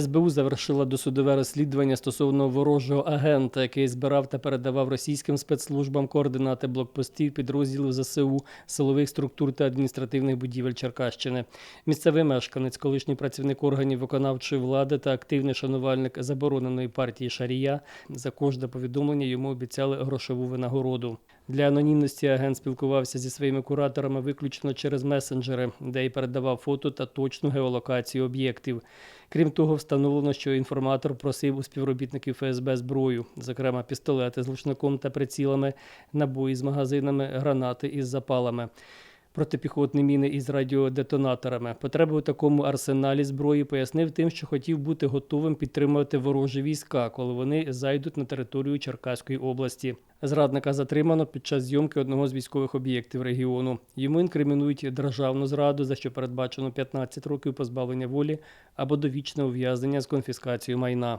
СБУ завершила досудове розслідування стосовно ворожого агента, який збирав та передавав російським спецслужбам координати блокпостів підрозділів ЗСУ, силових структур та адміністративних будівель Черкащини. Місцевий мешканець, колишній працівник органів виконавчої влади та активний шанувальник забороненої партії Шарія за кожне повідомлення йому обіцяли грошову винагороду. Для анонімності агент спілкувався зі своїми кураторами виключно через месенджери, де й передавав фото та точну геолокацію об'єктів. Крім того, встановлено, що інформатор просив у співробітників ФСБ зброю, зокрема пістолети з лучником та прицілами, набої з магазинами, гранати із запалами. Протипіхотні міни із радіодетонаторами. Потреби у такому арсеналі зброї пояснив тим, що хотів бути готовим підтримувати ворожі війська, коли вони зайдуть на територію Черкаської області. Зрадника затримано під час зйомки одного з військових об'єктів регіону. Йому інкримінують державну зраду, за що передбачено 15 років позбавлення волі або довічне ув'язнення з конфіскацією майна.